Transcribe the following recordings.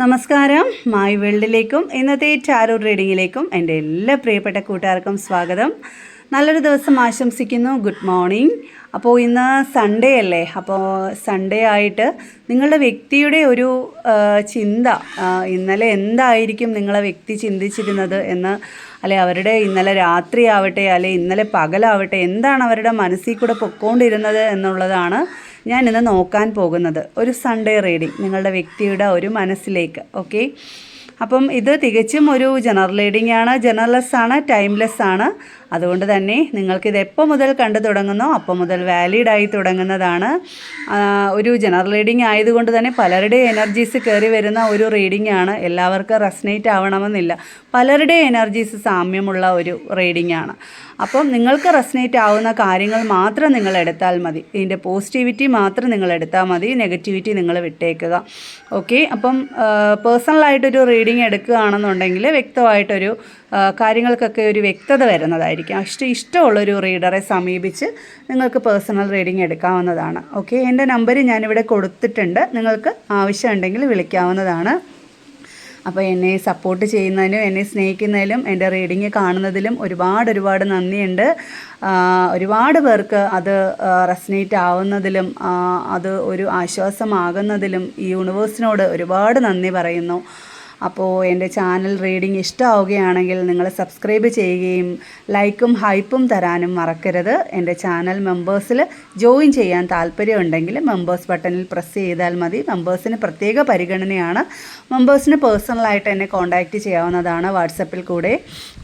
നമസ്കാരം. മായി വേൾഡിലേക്കും ഇന്നത്തെ ടാരോ റീഡിങ്ങിലേക്കും എന്റെ എല്ലാ പ്രിയപ്പെട്ട കൂട്ടുകാർക്കും സ്വാഗതം. നല്ലൊരു ദിവസം ആശംസിക്കുന്നു. ഗുഡ് മോർണിംഗ് അപ്പോൾ ഇന്ന് സൺഡേ അല്ലേ? അപ്പോൾ സൺഡേ ആയിട്ട് നിങ്ങളുടെ വ്യക്തിയുടെ ഒരു ചിന്ത ഇന്നലെ എന്തായിരിക്കും നിങ്ങളെ വ്യക്തി ചിന്തിച്ചിരുന്നത് എന്ന് അല്ലെ അവരുടെ ഇന്നലെ രാത്രി ആവട്ടെ അല്ലെ ഇന്നലെ പകലാവട്ടെ എന്താണ് അവരുടെ മനസ്സിൽ കൂടെ പൊക്കോണ്ടിരുന്നത് എന്നുള്ളതാണ് ഞാൻ ഇന്ന് നോക്കാൻ പോകുന്നത് ഒരു സൺഡേ റീഡിംഗ് നിങ്ങളുടെ വ്യക്തിയുടെ ഒരു മനസ്സിലേക്ക് ഓക്കെ അപ്പം ഇത് തികച്ചും ഒരു ജനറൽ റീഡിംഗ് ആണ് ജനറൽലെസ് ആണ് ടൈംലെസ് ആണ്. അതുകൊണ്ട് തന്നെ നിങ്ങൾക്കിത് എപ്പോൾ മുതൽ കണ്ടു തുടങ്ങുന്നോ അപ്പോൾ മുതൽ വാലിഡായി തുടങ്ങുന്നതാണ്. ഒരു ജനറൽ റീഡിംഗ് ആയതുകൊണ്ട് തന്നെ പലരുടെയും എനർജീസ് കയറി വരുന്ന ഒരു റീഡിംഗ് ആണ്. എല്ലാവർക്കും റെസ്നേറ്റ് ആവണമെന്നില്ല. പലരുടെയും എനർജീസ് സാമ്യമുള്ള ഒരു റീഡിംഗ് ആണ്. അപ്പം നിങ്ങൾക്ക് റെസ്നേറ്റ് ആവുന്ന കാര്യങ്ങൾ മാത്രം നിങ്ങൾ എടുത്താൽ മതി. ഇതിന്റെ പോസിറ്റിവിറ്റി മാത്രം നിങ്ങൾ എടുത്താൽ മതി. നെഗറ്റിവിറ്റി നിങ്ങൾ വിട്ടേക്കുക. ഓക്കെ അപ്പം പേഴ്സണലായിട്ടൊരു റീഡിംഗ് എടുക്കുകയാണെന്നുണ്ടെങ്കിൽ വ്യക്തമായിട്ടൊരു കാര്യങ്ങൾക്കൊക്കെ ഒരു വ്യക്തത വരുന്നതായിരിക്കും. ഇഷ്ടം ഇഷ്ടമുള്ളൊരു റീഡറെ സമീപിച്ച് നിങ്ങൾക്ക് പേഴ്സണൽ റീഡിംഗ് എടുക്കാവുന്നതാണ്. ഓക്കെ എന്റെ നമ്പർ ഞാനിവിടെ കൊടുത്തിട്ടുണ്ട്. നിങ്ങൾക്ക് ആവശ്യമുണ്ടെങ്കിൽ വിളിക്കാവുന്നതാണ്. അപ്പോൾ എന്നെ സപ്പോർട്ട് ചെയ്യുന്നതിനും എന്നെ സ്നേഹിക്കുന്നതിലും എന്റെ റീഡിങ് കാണുന്നതിലും ഒരുപാട് ഒരുപാട് നന്ദിയുണ്ട്. ഒരുപാട് പേർക്ക് അത് റെസ്നേറ്റ് ആവുന്നതിലും അത് ഒരു ആശ്വാസമാകുന്നതിലും ഈ യൂണിവേഴ്സിനോട് ഒരുപാട് നന്ദി പറയുന്നു. അപ്പോൾ എന്റെ ചാനൽ റീഡിംഗ് ഇഷ്ടമാവുകയാണെങ്കിൽ നിങ്ങൾ സബ്സ്ക്രൈബ് ചെയ്യുകയും ലൈക്കും ഹൈപ്പും തരാനും മറക്കരുത്. എന്റെ ചാനൽ മെമ്പേഴ്സിൽ ജോയിൻ ചെയ്യാൻ താല്പര്യമുണ്ടെങ്കിൽ മെമ്പേഴ്സ് ബട്ടണിൽ പ്രസ് ചെയ്താൽ മതി. മെമ്പേഴ്സിന് പ്രത്യേക പരിഗണനയാണ്. മെമ്പേഴ്സിന് പേഴ്സണലായിട്ട് എന്നെ കോൺടാക്റ്റ് ചെയ്യാവുന്നതാണ് വാട്സപ്പിൽ കൂടെ.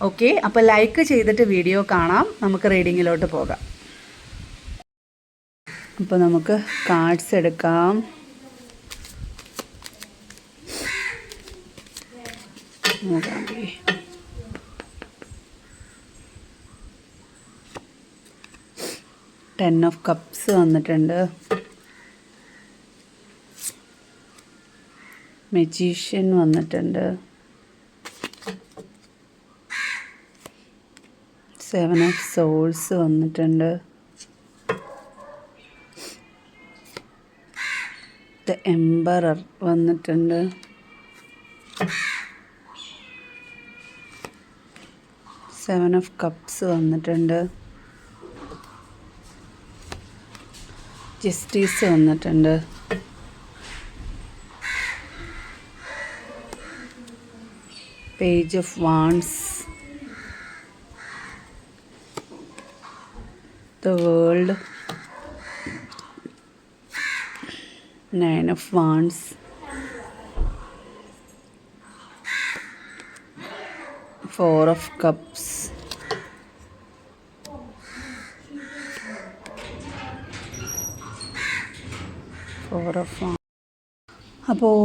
ഓക്കെ അപ്പോൾ ലൈക്ക് ചെയ്തിട്ട് വീഡിയോ കാണാം. നമുക്ക് റീഡിങ്ങിലോട്ട് പോകാം. അപ്പോൾ നമുക്ക് കാർഡ്സ് എടുക്കാം. നോക്കാം ടെൻ ഓഫ് കപ്സ് വന്നിട്ടുണ്ട്. മെജീഷ്യൻ വന്നിട്ടുണ്ട്. സെവൻ ഓഫ് സോൾസ് വന്നിട്ടുണ്ട്. ദ എംബറർ വന്നിട്ടുണ്ട്. സെവൻ ഓഫ് കപ്സ് വന്നിട്ടുണ്ട്. ജസ്റ്റിസ് വന്നിട്ടുണ്ട്. Page of wands the world nine of wands four of cups four അപ്പോൾ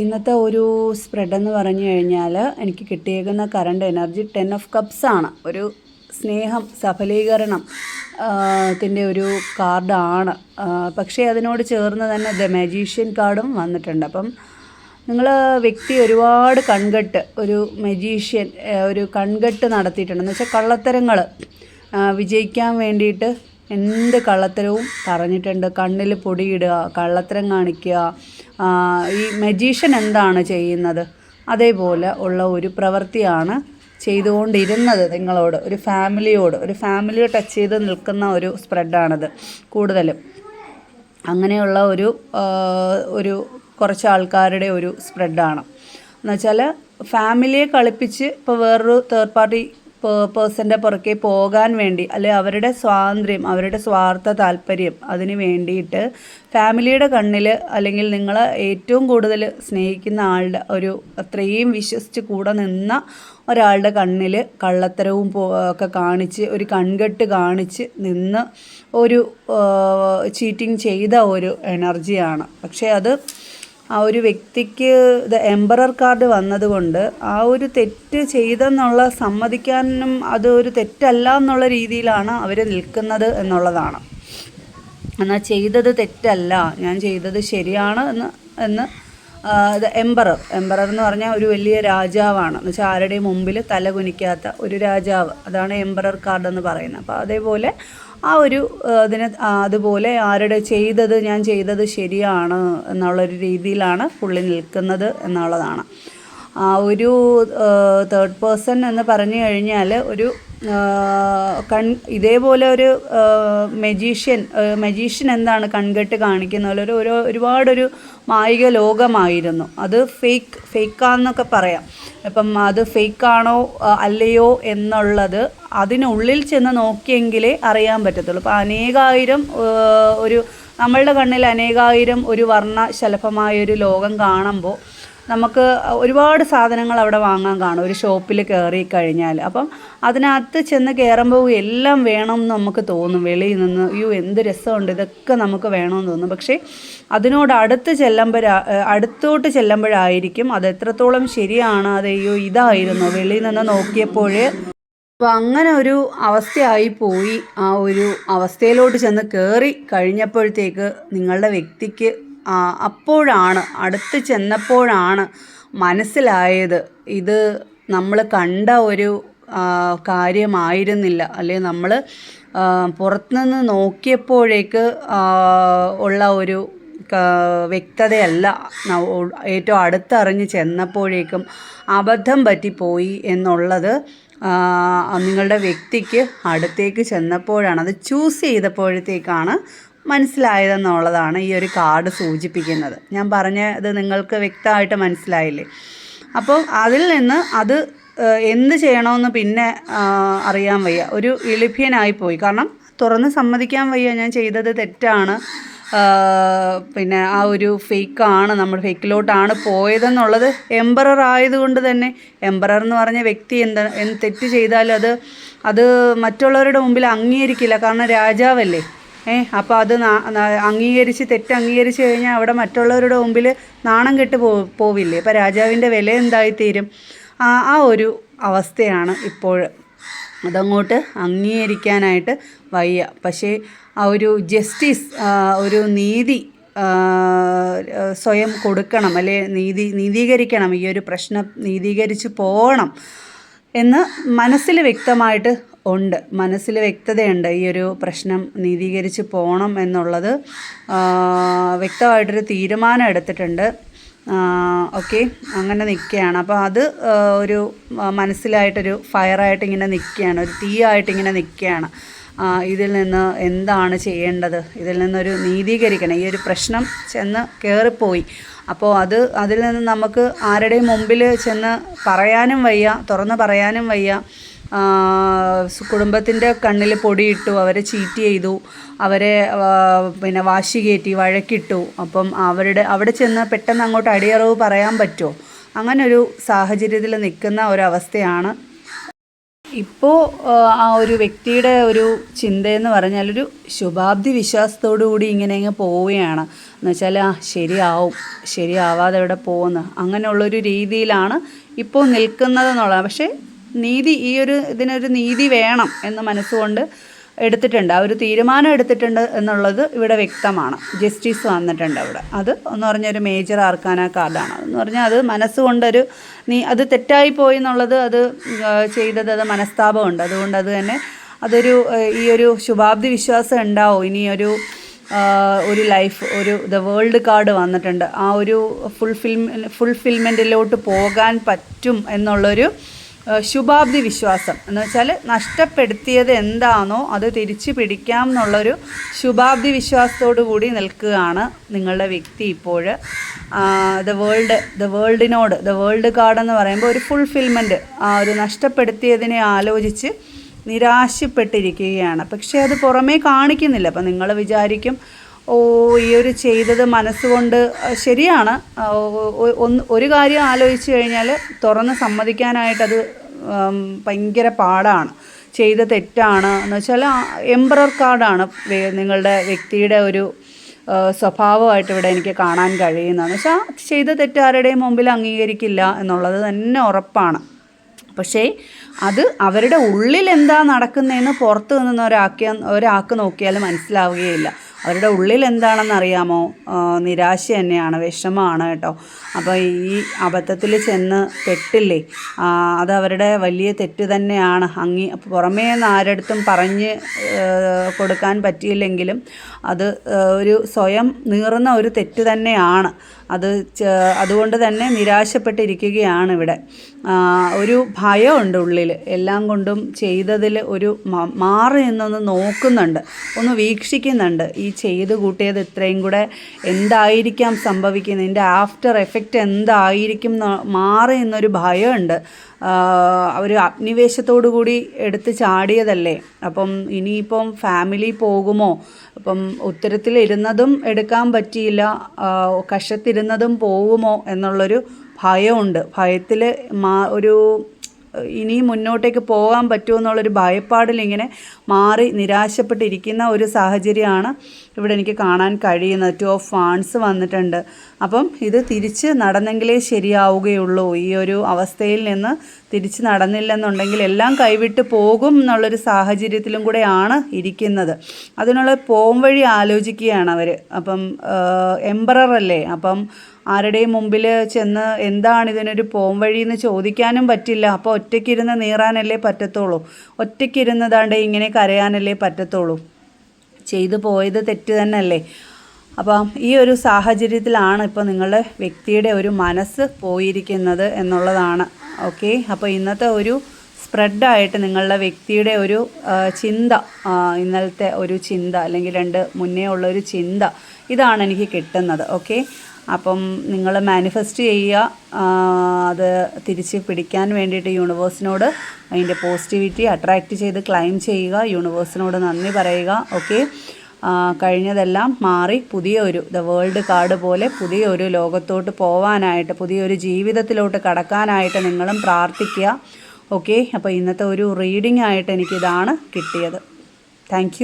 ഇന്നത്തെ ഒരു സ്പ്രെഡ് എന്ന് പറഞ്ഞു കഴിഞ്ഞാൽ എനിക്ക് കിട്ടിയേക്കുന്ന current energy ten of cups ആണ്. ഒരു സ്നേഹം സഫലീകരണം ത്തിന്റെ ഒരു കാർഡാണ് പക്ഷേ അതിനോട് ചേർന്ന് തന്നെ ദ മജീഷ്യൻ കാർഡും വന്നിട്ടുണ്ട്. അപ്പം നിങ്ങൾ വ്യക്തി ഒരുപാട് കൺകെട്ട് ഒരു മജീഷ്യൻ ഒരു കൺകെട്ട് നടത്തിയിട്ടുണ്ട്. എന്ന് വെച്ചാൽ കള്ളത്തരങ്ങൾ വിജയിക്കാൻ വേണ്ടിയിട്ട് എന്ത് കള്ളത്തരവും പറഞ്ഞിട്ടുണ്ട്. കണ്ണിൽ പൊടിയിടുക കള്ളത്തരം കാണിക്കുക. ഈ മജീഷ്യൻ എന്താണ് ചെയ്യുന്നത്? അതേപോലെ ഉള്ള ഒരു പ്രവൃത്തിയാണ് ചെയ്തുകൊണ്ടിരുന്നത് നിങ്ങളോട്. ഒരു ഫാമിലിയോട് ഒരു ഫാമിലിയെ ടച്ച് ചെയ്ത് നിൽക്കുന്ന ഒരു സ്പ്രെഡാണത് കൂടുതലും. അങ്ങനെയുള്ള ഒരു ഒരു കുറച്ച് ആൾക്കാരുടെ ഒരു സ്പ്രെഡാണ്. എന്നുവെച്ചാൽ ഫാമിലിയെ കളിപ്പിച്ച് ഇപ്പോൾ വേറൊരു തേർഡ് പാർട്ടി പേഴ്സന്റെ പുറകെ പോകാൻ വേണ്ടി അല്ലെ അവരുടെ സ്വാതന്ത്ര്യം അവരുടെ സ്വാർത്ഥ താല്പര്യം അതിന് വേണ്ടിയിട്ട് ഫാമിലിയുടെ കണ്ണിൽ അല്ലെങ്കിൽ നിങ്ങൾ ഏറ്റവും കൂടുതൽ സ്നേഹിക്കുന്ന ആളുടെ ഒരു അത്രയും വിശ്വസിച്ച് കൂടെ നിന്ന ഒരാളുടെ കണ്ണിൽ കള്ളത്തരവും ഒക്കെ കാണിച്ച് ഒരു കൺകെട്ട് കാണിച്ച് നിന്ന് ഒരു ചീറ്റിംഗ് ചെയ്ത ഒരു എനർജിയാണ്. പക്ഷേ അത് ആ ഒരു വ്യക്തിക്ക് ഇത് എംബറർ കാർഡ് വന്നതുകൊണ്ട് ആ ഒരു തെറ്റ് ചെയ്തെന്നുള്ള സമ്മതിക്കാനും അത് ഒരു തെറ്റല്ല എന്നുള്ള രീതിയിലാണ് അവർ നിൽക്കുന്നത് എന്നുള്ളതാണ്. എന്നാൽ ചെയ്തത് തെറ്റല്ല ഞാൻ ചെയ്തത് ശരിയാണ് എന്ന് എന്ന് ഇത് എംബറർ എംബറർ എന്ന് പറഞ്ഞാൽ ഒരു വലിയ രാജാവാണ്. എന്ന് വെച്ചാൽ ആരുടെയും മുമ്പിൽ തല കുനിക്കാത്ത ഒരു രാജാവ്. അതാണ് എംബറർ കാർഡ് എന്ന് പറയുന്നത്. അപ്പോൾ അതേപോലെ ആ ഒരു അതിന് അതുപോലെ ആരുടെ ചെയ്തത് ഞാൻ ചെയ്തത് ശരിയാണ് എന്നുള്ളൊരു രീതിയിലാണ് പുള്ളി നിൽക്കുന്നത് എന്നുള്ളതാണ്. ആ ഒരു തേർഡ് പേഴ്സൺ എന്ന് പറഞ്ഞു കഴിഞ്ഞാൽ ഒരു കൺ ഇതേപോലെ ഒരു മെജീഷ്യൻ മെജീഷ്യൻ എന്താണ് കൺകെട്ട് കാണിക്കുന്ന പോലെ ഒരു ഒരു ഒരുപാടൊരു മായിക ലോകമായിരുന്നു. അത് ഫേക്ക് ഫേക്കാന്നൊക്കെ പറയാം. ഇപ്പം അത് ഫേക്കാണോ അല്ലയോ എന്നുള്ളത് അതിനുള്ളിൽ ചെന്ന് നോക്കിയെങ്കിലേ അറിയാൻ പറ്റത്തുള്ളൂ. അപ്പോൾ അനേകായിരം ഒരു നമ്മളുടെ കണ്ണിൽ അനേകായിരം ഒരു വർണ ശലഭമായ ഒരു ലോകം കാണുമ്പോൾ നമുക്ക് ഒരുപാട് സാധനങ്ങൾ അവിടെ വാങ്ങാൻ കാണും. ഒരു ഷോപ്പിൽ കയറി കഴിഞ്ഞാൽ. അപ്പം അതിനകത്ത് ചെന്ന് കയറുമ്പോൾ എല്ലാം വേണം എന്ന് നമുക്ക് തോന്നും. വെളിയിൽ നിന്ന് അയ്യോ എന്ത് രസമുണ്ട്. ഇതൊക്കെ നമുക്ക് വേണമെന്ന് തോന്നും. പക്ഷേ അതിനോട് അടുത്ത് ചെല്ലുമ്പോഴാ അടുത്തോട്ട് ചെല്ലുമ്പോഴായിരിക്കും അത് എത്രത്തോളം ശരിയാണ്. അത് അയ്യോ ഇതായിരുന്നു. വെളിയിൽ നിന്ന് നോക്കിയപ്പോൾ അപ്പോൾ അങ്ങനെ ഒരു അവസ്ഥയായി പോയി. ആ ഒരു അവസ്ഥയിലോട്ട് ചെന്ന് കയറി കഴിഞ്ഞപ്പോഴത്തേക്ക് നിങ്ങളുടെ വ്യക്തിക്ക് അപ്പോഴാണ് അടുത്ത് ചെന്നപ്പോഴാണ് മനസ്സിലായത് ഇത് നമ്മൾ കണ്ട ഒരു കാര്യമായിരുന്നില്ല. അല്ലെ നമ്മൾ പുറത്തുനിന്ന് നോക്കിയപ്പോഴേക്ക് ഉള്ള ഒരു വ്യക്തതയല്ല. ഏറ്റവും അടുത്തറിഞ്ഞ് ചെന്നപ്പോഴേക്കും അബദ്ധം പറ്റിപ്പോയി എന്നുള്ളത് നിങ്ങളുടെ വ്യക്തിക്ക് അടുത്തേക്ക് ചെന്നപ്പോഴാണ്. അത് ചൂസ് ചെയ്തപ്പോഴത്തേക്കാണ് മനസ്സിലായതെന്നുള്ളതാണ് ഈ ഒരു കാർഡ് സൂചിപ്പിക്കുന്നത്. ഞാൻ പറഞ്ഞത് നിങ്ങൾക്ക് വ്യക്തമായിട്ട് മനസ്സിലായില്ലേ? അപ്പോൾ അതിൽ നിന്ന് അത് എന്ത് ചെയ്യണമെന്ന് പിന്നെ അറിയാൻ വയ്യ. ഒരു എളുപ്പ്യനായി പോയി. കാരണം തുറന്ന് സമ്മതിക്കാൻ വയ്യ. ഞാൻ ചെയ്തത് തെറ്റാണ്. പിന്നെ ആ ഒരു ഫേക്കാണ്. നമ്മൾ ഫേക്കിലോട്ടാണ് പോയതെന്നുള്ളത് എംബറർ ആയതുകൊണ്ട് തന്നെ. എംബറർ എന്ന് പറഞ്ഞ വ്യക്തി എന്താ തെറ്റ് ചെയ്താലും അത് അത് മറ്റുള്ളവരുടെ മുമ്പിൽ അംഗീകരിക്കില്ല. കാരണം രാജാവല്ലേ? ഏ അപ്പോൾ അത് അംഗീകരിച്ച് തെറ്റ് അംഗീകരിച്ച് കഴിഞ്ഞാൽ അവിടെ മറ്റുള്ളവരുടെ മുമ്പിൽ നാണം കെട്ട് പോ പോവില്ലേ? അപ്പോൾ രാജാവിന്റെ വില എന്തായിത്തീരും? ആ ആ ഒരു അവസ്ഥയാണ് ഇപ്പോൾ അതങ്ങോട്ട് അംഗീകരിക്കാനായിട്ട് വയ്യ. പക്ഷേ ആ ഒരു ജസ്റ്റിസ് ഒരു നീതി സ്വയം കൊടുക്കണം. അല്ലെ നീതി നീതീകരിക്കണം. ഈ ഒരു പ്രശ്നം നീതീകരിച്ച് പോകണം എന്ന് മനസ്സിൽ വ്യക്തമായിട്ട് ഉണ്ട്. മനസ്സിൽ വ്യക്തതയുണ്ട്. ഈ ഒരു പ്രശ്നം നീതീകരിച്ച് പോകണം എന്നുള്ളത് വ്യക്തമായിട്ടൊരു തീരുമാനം എടുത്തിട്ടുണ്ട്. ഓക്കെ അങ്ങനെ നിൽക്കുകയാണ്. അപ്പോൾ അത് ഒരു മനസ്സിലായിട്ടൊരു ഫയറായിട്ട് ഇങ്ങനെ നിൽക്കുകയാണ്. ഒരു തീയായിട്ട് ഇങ്ങനെ നിൽക്കുകയാണ്. ഇതിൽ നിന്ന് എന്താണ് ചെയ്യേണ്ടത്? ഇതിൽ നിന്നൊരു നീതീകരിക്കണം. ഈ ഒരു പ്രശ്നം ചെന്ന് കയറിപ്പോയി അപ്പോൾ അത് അതിൽ നിന്ന് നമുക്ക് ആരുടെയും മുമ്പിൽ ചെന്ന് പറയാനും വയ്യ തുറന്ന് പറയാനും വയ്യ. കുടുംബത്തിന്റെ കണ്ണിൽ പൊടിയിട്ടു അവരെ ചീറ്റ് ചെയ്തു അവരെ പിന്നെ വാശി കയറ്റി വഴക്കിട്ടു. അപ്പം അവരുടെ അവിടെ ചെന്ന് പെട്ടെന്ന് അങ്ങോട്ട് അടിയറവ് പറയാൻ പറ്റുമോ അങ്ങനൊരു സാഹചര്യത്തിൽ നിൽക്കുന്ന ഒരവസ്ഥയാണ്. ഇപ്പോൾ ആ ഒരു വ്യക്തിയുടെ ഒരു ചിന്തയെന്ന് പറഞ്ഞാൽ ഒരു ശുഭാപ്തി വിശ്വാസത്തോടു കൂടി ഇങ്ങനെ അങ്ങ് പോവുകയാണ്. എന്ന് വെച്ചാൽ ആ ശരിയാവും ശരിയാവാതെ ഇവിടെ പോകുന്നു അങ്ങനെയുള്ളൊരു രീതിയിലാണ് ഇപ്പോൾ നിൽക്കുന്നതെന്നുള്ളത് പക്ഷേ നീതി ഈ ഒരു ഇതിനൊരു നീതി വേണം എന്ന് മനസ്സുകൊണ്ട് എടുത്തിട്ടുണ്ട്. ആ ഒരു തീരുമാനം എടുത്തിട്ടുണ്ട് എന്നുള്ളത് ഇവിടെ വ്യക്തമാണ്. ജസ്റ്റിസ് വന്നിട്ടുണ്ട് അവിടെ. അത് എന്ന് പറഞ്ഞൊരു മേജർ ആർക്കാന കാർഡാണ്. എന്ന് പറഞ്ഞാൽ അത് മനസ്സുകൊണ്ടൊരു നീ അത് തെറ്റായി പോയി എന്നുള്ളത് അത് ചെയ്തത് അത് മനസ്താപമുണ്ട്. അതുകൊണ്ട് അത് തന്നെ അതൊരു ഈ ഒരു ശുഭാപ്തി വിശ്വാസം ഉണ്ടാവും. ഇനി ഒരു ഒരു ലൈഫ് ഒരു ദ വേൾഡ് കാർഡ് വന്നിട്ടുണ്ട്. ആ ഒരു ഫുൾഫിൽ ഫുൾഫിൽമെന്റിലോട്ട് പോകാൻ പറ്റും എന്നുള്ളൊരു ശുഭാപ്തി വിശ്വാസം. എന്ന് വെച്ചാൽ നഷ്ടപ്പെടുത്തിയത് എന്താണോ അത് തിരിച്ചു പിടിക്കാം എന്നുള്ളൊരു ശുഭാബ്ദി വിശ്വാസത്തോടു കൂടി നിൽക്കുകയാണ് നിങ്ങളുടെ വ്യക്തി ഇപ്പോൾ ദ വേൾഡ് ദ വേൾഡിനോട് ദ വേൾഡ് കാർഡ് എന്ന് പറയുമ്പോൾ ഒരു ഫുൾഫിൽമെന്റ് ആ ഒരു നഷ്ടപ്പെടുത്തിയതിനെ ആലോചിച്ച് നിരാശപ്പെട്ടിരിക്കുകയാണ്. പക്ഷേ അത് പുറമേ കാണിക്കുന്നില്ല. അപ്പം നിങ്ങൾ വിചാരിക്കും ഓ ഈ ഒരു ചെയ്തത് മനസ്സുകൊണ്ട് ശരിയാണ്. ഒരു കാര്യം ആലോചിച്ച് കഴിഞ്ഞാൽ തുറന്ന് സമ്മതിക്കാനായിട്ടത് ഭയങ്കര പാടാണ്. ചെയ്ത തെറ്റാണ്. എന്ന് വെച്ചാൽ എംബ്രർ കാർഡാണ് നിങ്ങളുടെ വ്യക്തിയുടെ ഒരു സ്വഭാവമായിട്ട് ഇവിടെ എനിക്ക് കാണാൻ കഴിയുന്നതെന്ന് വെച്ചാൽ ചെയ്ത തെറ്റ് ആരുടെയും മുമ്പിൽ അംഗീകരിക്കില്ല എന്നുള്ളത് തന്നെ ഉറപ്പാണ്. പക്ഷേ അത് അവരുടെ ഉള്ളിൽ എന്താ നടക്കുന്നതെന്ന് പുറത്ത് നിന്ന് ഒരാക്കി ഒരാൾക്ക് നോക്കിയാൽ മനസ്സിലാവുകയില്ല. അവരുടെ ഉള്ളിൽ എന്താണെന്ന് അറിയാമോ നിരാശ തന്നെയാണ് വിഷമമാണ് കേട്ടോ. അപ്പോൾ ഈ അബദ്ധത്തിൽ ചെന്ന് പെട്ടില്ലേ അത് അവരുടെ വലിയ തെറ്റ് തന്നെയാണ്. അങ്ങി പുറമേ നിന്ന് ആരടുത്തും പറഞ്ഞ് കൊടുക്കാൻ പറ്റിയില്ലെങ്കിലും അത് ഒരു സ്വയം നീറുന്ന ഒരു തെറ്റ് തന്നെയാണ്. അത് അതുകൊണ്ട് തന്നെ നിരാശപ്പെട്ടിരിക്കുകയാണ് ഇവിടെ. ഒരു ഭയമുണ്ട് ഉള്ളിൽ എല്ലാം കൊണ്ടും ചെയ്തതിൽ ഒരു മാറി നിന്നൊന്ന് നോക്കുന്നുണ്ട്. ഒന്ന് വീക്ഷിക്കുന്നുണ്ട്. ഈ ചെയ്ത് കൂട്ടിയത് ഇത്രയും കൂടെ എന്തായിരിക്കാം സംഭവിക്കുന്നത്? ഇതിന്റെ ആഫ്റ്റർ എഫക്റ്റ് എന്തായിരിക്കും മാറി നിന്നൊരു ഭയമുണ്ട്. ഒരു അഗ്നിവേശത്തോടു കൂടി എടുത്ത് ചാടിയതല്ലേ? അപ്പം ഇനിയിപ്പം ഫാമിലി പോകുമോ? അപ്പം ഉത്തരത്തിലിരുന്നതും എടുക്കാൻ പറ്റിയില്ല. കഷത്തിരുന്നതും പോകുമോ എന്നുള്ളൊരു ഭയമുണ്ട്. ഭയത്തിൽ മാ ഒരു ഇനി മുന്നോട്ടേക്ക് പോകാൻ പറ്റുമോ എന്നുള്ളൊരു ഭയപ്പാടിലിങ്ങനെ മാറി നിരാശപ്പെട്ടിരിക്കുന്ന ഒരു സാഹചര്യമാണ് ഇവിടെ എനിക്ക് കാണാൻ കഴിയുന്നത്. ടു ഓഫ് ഫാൺസ് വന്നിട്ടുണ്ട്. അപ്പം ഇത് തിരിച്ച് നടന്നെങ്കിലേ ശരിയാവുകയുള്ളൂ. ഈ ഒരു അവസ്ഥയിൽ നിന്ന് തിരിച്ച് നടന്നില്ലെന്നുണ്ടെങ്കിൽ എല്ലാം കൈവിട്ട് പോകും എന്നുള്ളൊരു സാഹചര്യത്തിലും കൂടെയാണ് ഇരിക്കുന്നത്. അതിനുള്ള പോം വഴി ആലോചിക്കുകയാണ് അവർ അപ്പം എംബറർ അല്ലേ? അപ്പം ആരുടെയും മുമ്പിൽ ചെന്ന് എന്താണ് ഇതിനൊരു പോം വഴി എന്ന് ചോദിക്കാനും പറ്റില്ല. അപ്പോൾ ഒറ്റയ്ക്കിരുന്ന് നീറാനല്ലേ പറ്റത്തുള്ളൂ. ഒറ്റയ്ക്കിരുന്നതാണ്ട് ഇങ്ങനെ കരയാനല്ലേ പറ്റത്തുള്ളൂ. ചെയ്തു പോയത് തെറ്റ് തന്നെയല്ലേ? അപ്പം ഈ ഒരു സാഹചര്യത്തിലാണ് ഇപ്പോൾ നിങ്ങളുടെ വ്യക്തിയുടെ ഒരു മനസ്സ് പോയിരിക്കുന്നത് എന്നുള്ളതാണ്. ഓക്കെ? അപ്പോൾ ഇന്നത്തെ ഒരു സ്പ്രെഡായിട്ട് നിങ്ങളുടെ വ്യക്തിയുടെ ഒരു ചിന്ത ഇന്നലത്തെ ഒരു ചിന്ത അല്ലെങ്കിൽ രണ്ട് മുന്നേ ഉള്ള ഒരു ചിന്ത ഇതാണ് എനിക്ക് കിട്ടുന്നത്. ഓക്കെ? അപ്പം നിങ്ങൾ മാനിഫെസ്റ്റ് ചെയ്യുക. അത് തിരിച്ച് പിടിക്കാൻ വേണ്ടിയിട്ട് യൂണിവേഴ്സിനോട് അതിന്റെ പോസിറ്റിവിറ്റി അട്രാക്റ്റ് ചെയ്ത് ക്ലൈം ചെയ്യുക. യൂണിവേഴ്സിനോട് നന്ദി പറയുക. ഓക്കെ കഴിഞ്ഞതെല്ലാം മാറി പുതിയ ഒരു ദ വേൾഡ് കാർഡ് പോലെ പുതിയ ഒരു ലോകത്തോട്ട് പോവാനായിട്ട് പുതിയൊരു ജീവിതത്തിലോട്ട് കടക്കാനായിട്ട് നിങ്ങളും പ്രാർത്ഥിക്കുക. ഓക്കെ അപ്പോൾ ഇന്നത്തെ ഒരു റീഡിംഗ് ആയിട്ട് എനിക്കിതാണ് കിട്ടിയത്. താങ്ക്